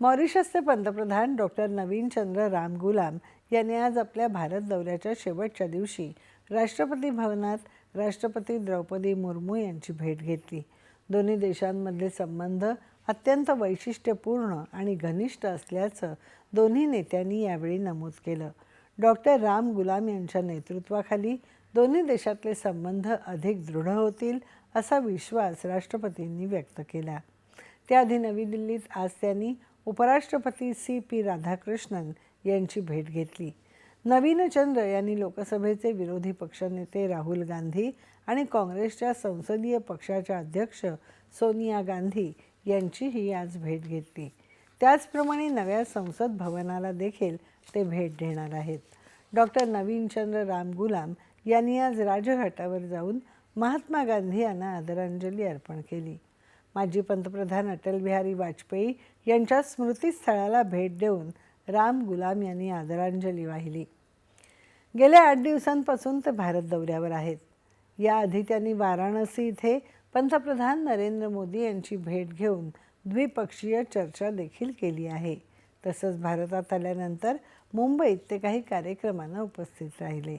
मॉरिशसचे पंतप्रधान डॉक्टर नवीनचंद्र राम गुलाम यांनी आज आपल्या भारत दौऱ्याच्या शेवटच्या दिवशी राष्ट्रपती भवनात राष्ट्रपती द्रौपदी मुर्मू यांची भेट घेतली. दोन्ही देशांमधले संबंध अत्यंत वैशिष्ट्यपूर्ण आणि घनिष्ठ असल्याचं दोन्ही नेत्यांनी यावेळी नमूद केलं. डॉक्टर राम गुलाम यांच्या नेतृत्वाखाली दोन्ही देशातले संबंध अधिक दृढ होतील असा विश्वास राष्ट्रपतींनी व्यक्त केला. त्याआधी नवी दिल्लीत आज त्यांनी उपराष्ट्रपती सी पी राधाकृष्णन यांची भेट घेतली. नवीन चंद्र यांनी लोकसभेचे विरोधी पक्षनेते राहुल गांधी आणि काँग्रेसच्या संसदीय पक्षाच्या अध्यक्ष सोनिया गांधी यांचीही आज भेट घेतली. त्याचप्रमाणे नव्या संसद भवनाला देखील ते भेट देणार आहेत. डॉक्टर नवीनचंद्र राम गुलाम यांनी आज राजघाटावर जाऊन महात्मा गांधी यांना आदरांजली अर्पण केली. माजी पंतप्रधान अटलबिहारी वाजपेयी यांच्या स्मृतीस्थळाला भेट देऊन राम गुलाम यांनी आदरांजली वाहिली. गेल्या आठ दिवसांपासून ते भारत दौऱ्यावर आहेत. याआधी त्यांनी वाराणसी इथे पंतप्रधान नरेंद्र मोदी यांची भेट घेऊन द्विपक्षीय चर्चा देखील केली आहे. तसंच भारतात आल्यानंतर मुंबईत ते काही कार्यक्रमांना उपस्थित राहिले.